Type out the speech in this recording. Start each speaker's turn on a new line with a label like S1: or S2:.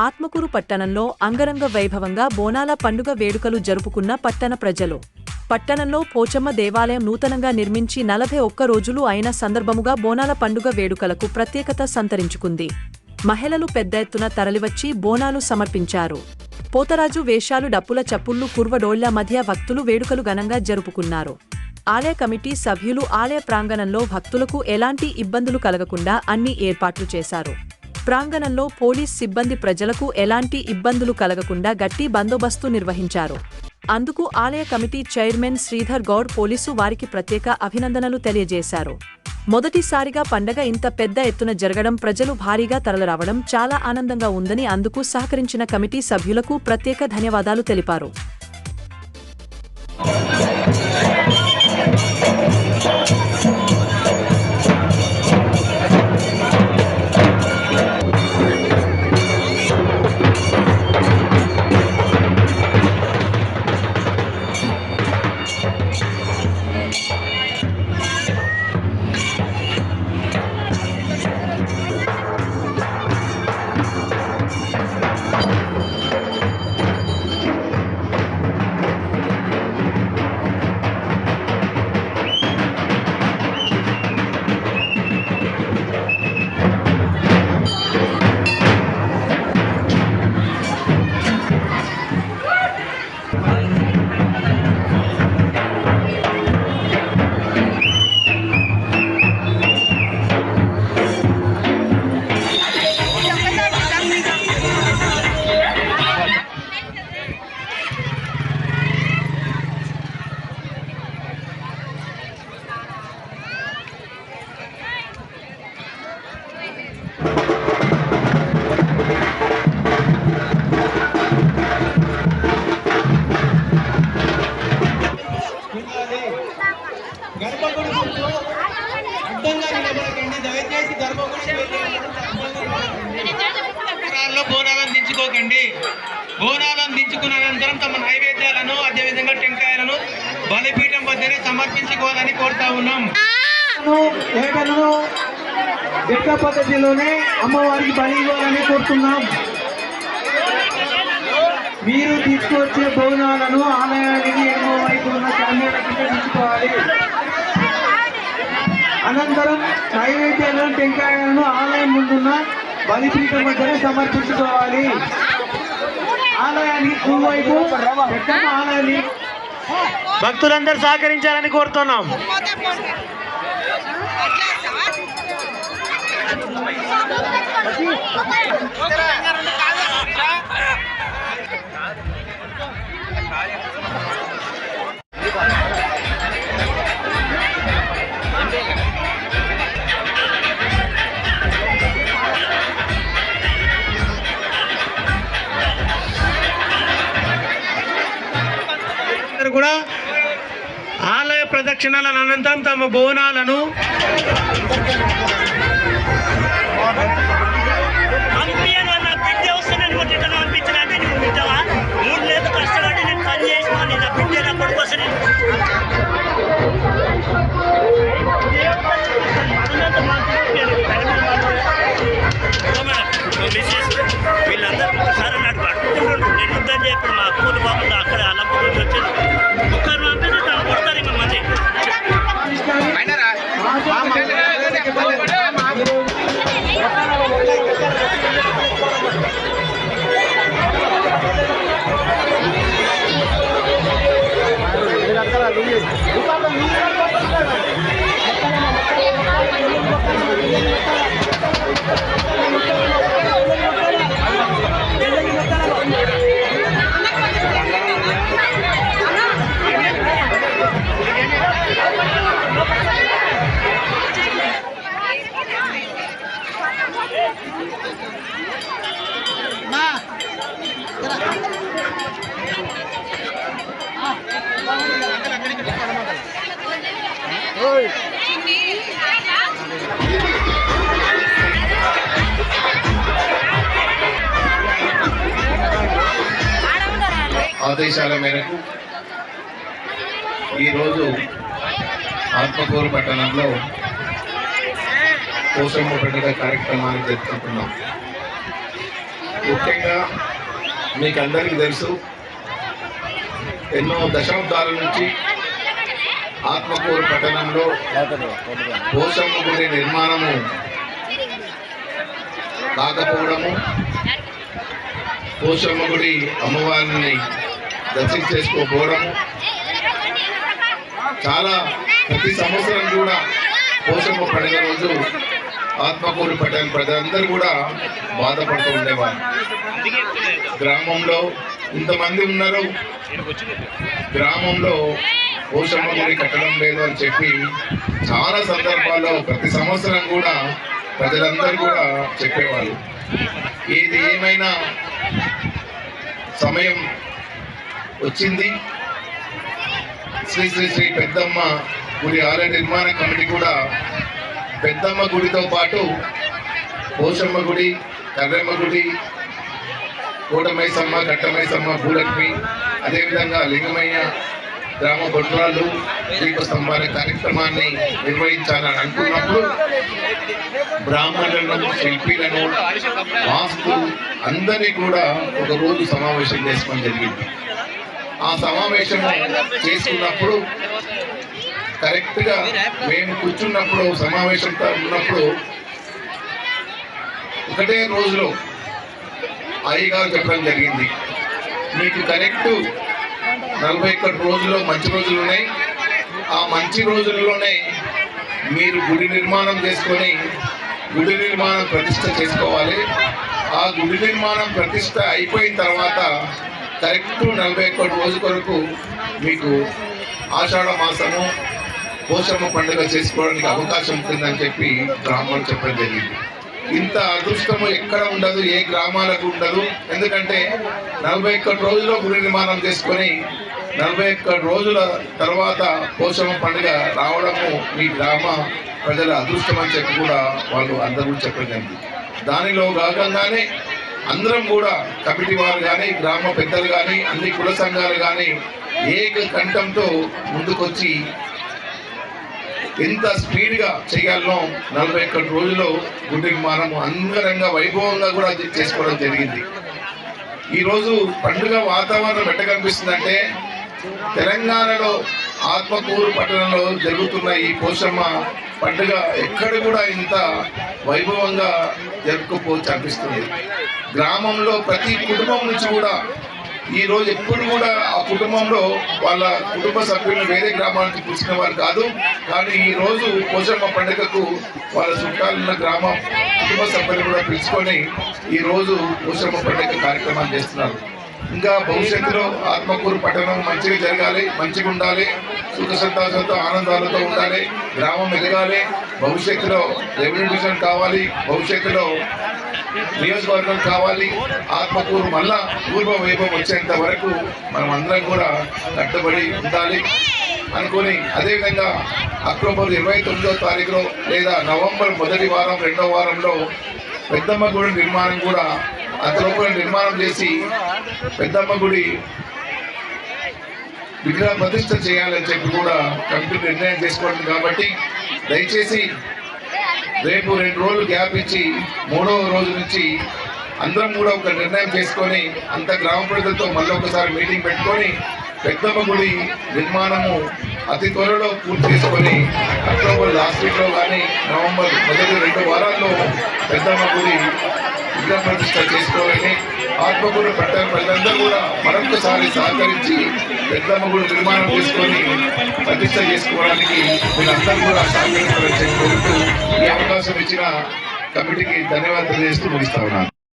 S1: ఆత్మకూరు పట్టణంలో అంగరంగ వైభవంగా బోనాల పండుగ వేడుకలు జరుపుకున్న పట్టణ ప్రజలు. పట్టణంలో పోచమ్మ దేవాలయం నూతనంగా నిర్మించి నలభై ఒక్క రోజులు అయిన సందర్భముగా బోనాల పండుగ వేడుకలకు ప్రత్యేకత సంతరించుకుంది. మహిళలు పెద్ద ఎత్తున తరలివచ్చి బోనాలు సమర్పించారు. పోతరాజు వేషాలు డప్పుల చప్పుళ్ళు కుర్వడోళ్ళ మధ్య భక్తులు వేడుకలు ఘనంగా జరుపుకున్నారు. ఆలయ కమిటీ సభ్యులు ఆలయ ప్రాంగణంలో భక్తులకు ఎలాంటి ఇబ్బందులు కలగకుండా అన్ని ఏర్పాట్లు చేశారు. ప్రాంగణంలో పోలీస్ సిబ్బంది ప్రజలకు ఎలాంటి ఇబ్బందులు కలగకుండా గట్టి బందోబస్తు నిర్వహించారు. అందుకు ఆలయ committee chairman Sridhar Goud police వారికి ప్రత్యేక అభినందనలు తెలియజేశారు. మొదటిసారిగా పండగ ఇంత పెద్ద ఎత్తున జరగడం ప్రజలు భారీగా తరలిరావడం చాలా ఆనందంగా ఉందని అందుకు సహకరించిన కమిటీ సభ్యులకు ప్రత్యేక ధన్యవాదాలు తెలిపారు.
S2: దించుకున్న అనంతరం తమ నైవేద్యాలను అదేవిధంగా టెంకాయలను బలిపీఠం వద్దనే సమర్పించుకోవాలని కోరుతా ఉన్నాం. ఎక్క పద్ధతిలోనే అమ్మవారికి బలి ఇవ్వాలని కోరుతున్నాం. మీరు తీసుకొచ్చే భవనాలను ఆలయానికి ఎన్నో వైపు ఉన్న తీసుకోవాలి అనంతరం నైవేద్యాలను టెంకాయలను ఆలయం ముందున్న బలిపీఠం మధ్యనే సమర్పించుకోవాలి. పెద్దమ్మ ఆలయాన్ని భక్తులందరూ సహకరించాలని కోరుతున్నాం. ఆలయ అనంతరం తమ బోనాలను
S3: Thank you.
S4: ఆదేశాల మేరకు ఈరోజు ఆత్మకూరు పట్టణంలో పోషమ్మ పండుగ కార్యక్రమాన్ని జరుపుకుంటున్నాం. ముఖ్యంగా మీకు అందరికీ తెలుసు ఎన్నో దశాబ్దాల నుంచి ఆత్మకూరు పట్టణంలో పోషమ్మ గుడి నిర్మాణము కాకపోవడము పోషమ్మ గుడి అమ్మవారిని దర్శనం చేసుకోకపోవడము. చాలా ప్రతి సంవత్సరం కూడా పోషమ్మ పండుగ రోజు ఆత్మకూరు పట్టణ ప్రజలందరూ కూడా బాధపడుతూ ఉండేవారు. గ్రామంలో ఇంతమంది ఉన్నారు. గ్రామంలో పోషమ్మ గుడి కట్టడం లేదు అని చెప్పి చాలా సందర్భాల్లో ప్రతి సంవత్సరం కూడా ప్రజలందరూ కూడా చెప్పేవాళ్ళు. ఏది ఏమైనా సమయం వచ్చింది? శ్రీ శ్రీ శ్రీ పెద్దమ్మ గుడి ఆలయ నిర్మాణ కమిటీ కూడా పెద్దమ్మ గుడితో పాటు పోషమ్మ గుడి కర్రమ్మ గుడి కోటమైసమ్మ కట్టమైసమ్మ భూలక్ష్మి అదేవిధంగా లింగమయ్య గ్రామ బొడ్రాలు దీపస్తంభాల కార్యక్రమాన్ని నిర్వహించాలని అనుకున్నప్పుడు బ్రాహ్మణులను శిల్పీలను వాస్తు అందరినీ కూడా ఒక రోజు సమావేశం చేసుకోవడం జరిగింది. ఆ సమావేశం చేసుకున్నప్పుడు కరెక్ట్గా మేము కూర్చున్నప్పుడు సమావేశంతో ఉన్నప్పుడు ఒకటే రోజులో అయ్యగారు చెప్పడం జరిగింది. మీకు కరెక్ట్ నలభై ఒక్కటి రోజుల్లో మంచి రోజులు ఉన్నాయి ఆ మంచి రోజుల్లోనే మీరు గుడి నిర్మాణం చేసుకొని గుడి నిర్మాణం ప్రతిష్ట చేసుకోవాలి. ఆ గుడి నిర్మాణం ప్రతిష్ట అయిపోయిన తర్వాత కరెక్ట్ నలభై ఒక్కటి రోజు కొరకు మీకు ఆషాఢ మాసము పోషమ్మ పండుగ చేసుకోవడానికి అవకాశం ఉంటుందని చెప్పి బ్రాహ్మణులు చెప్పడం జరిగింది. ఇంత అదృష్టము ఎక్కడ ఉండదు ఏ గ్రామాలకు ఉండదు. ఎందుకంటే నలభై ఒక్కటి రోజుల్లో గుడి నిర్మాణం చేసుకొని నలభై ఒక్క రోజుల తర్వాత పోషమ పండుగ రావడము మీ గ్రామ ప్రజల అదృష్టం అని చెప్పి కూడా వాళ్ళు అందరూ చెప్పడం దానిలో భాగంగానే అందరం కూడా కమిటీ వారు కానీ గ్రామ పెద్దలు కానీ అన్ని కుల సంఘాలు కానీ ఏక కంఠంతో ముందుకొచ్చి ఎంత స్పీడ్గా చేయాలనో నలభై ఒక్క రోజుల్లో గుడి నిర్మాణం అంగరంగ వైభవంగా కూడా చేసుకోవడం జరిగింది. ఈరోజు పండుగ వాతావరణం ఎట్ట కనిపిస్తుందంటే తెలంగాణలో ఆత్మకూరు పట్టణంలో జరుగుతున్న ఈ పోషమ్మ పండుగ ఎక్కడ కూడా ఇంత వైభవంగా జరుపుకోవచ్చు అనిపిస్తుంది. గ్రామంలో ప్రతి కుటుంబం నుంచి కూడా ఈ రోజు ఎప్పుడు కూడా ఆ కుటుంబంలో వాళ్ళ కుటుంబ సభ్యులను వేరే గ్రామానికి పిలిచిన వారు కాదు. కానీ ఈ రోజు పోషమ్మ పండుగకు వాళ్ళ చుట్టాలున్న గ్రామం కుటుంబ సభ్యులు కూడా పిలుచుకొని ఈ రోజు పోషమ్మ పండుగ కార్యక్రమాలు చేస్తున్నారు. ఇంకా భవిష్యత్తులో ఆత్మకూరు పట్టణం మంచిగా జరగాలి మంచిగా ఉండాలి సుఖ సంతోషంతో ఆనందాలతో ఉండాలి గ్రామం ఎదగాలి భవిష్యత్తులో రెవెన్యూ కావాలి భవిష్యత్తులో నియోజకవర్గం కావాలి. ఆత్మకూరు మళ్ళా పూర్వ వైభవం వచ్చేంత వరకు మనం అందరం కూడా కట్టుబడి ఉండాలి. అనుకొని అదేవిధంగా అక్టోబర్ ఇరవై తొమ్మిదో తారీఖులో లేదా నవంబర్ మొదటి వారం రెండో వారంలో పెద్దమ్మ గుడి నిర్మాణం కూడా అంతలోపల నిర్మాణం చేసి పెద్దమ్మ గుడి విగ్రహ ప్రతిష్ట చేయాలని చెప్పి కూడా కమిటీ నిర్ణయం చేసుకోండి కాబట్టి దయచేసి రేపు రెండు రోజులు గ్యాప్ ఇచ్చి మూడవ రోజు నుంచి అందరం కూడా ఒక నిర్ణయం చేసుకొని అంత గ్రామ ప్రజలతో మళ్ళీ ఒకసారి మీటింగ్ పెట్టుకొని పెద్దమ్మ గుడి నిర్మాణము అతి త్వరలో పూర్తి చేసుకొని అక్టోబర్ లాస్ట్ వీక్లో కానీ నవంబర్ మొదటి రెండు వారాల్లో పెద్దమ్మ గుడి విగ్రహ ప్రతిష్ట చేసుకోవాలని ఆత్మకూరు పట్టణ ప్రజలందరూ కూడా మరొకసారి సహకరించి పెద్దమ్మ గుడి నిర్మాణం చేసుకొని ప్రతిష్ట చేసుకోవడానికి వీళ్ళందరూ కూడా సహకరించాలని కోరుతూ ఈ అవకాశం ఇచ్చిన కమిటీకి ధన్యవాదాలు చేస్తూ ముగిస్తా ఉన్నాను.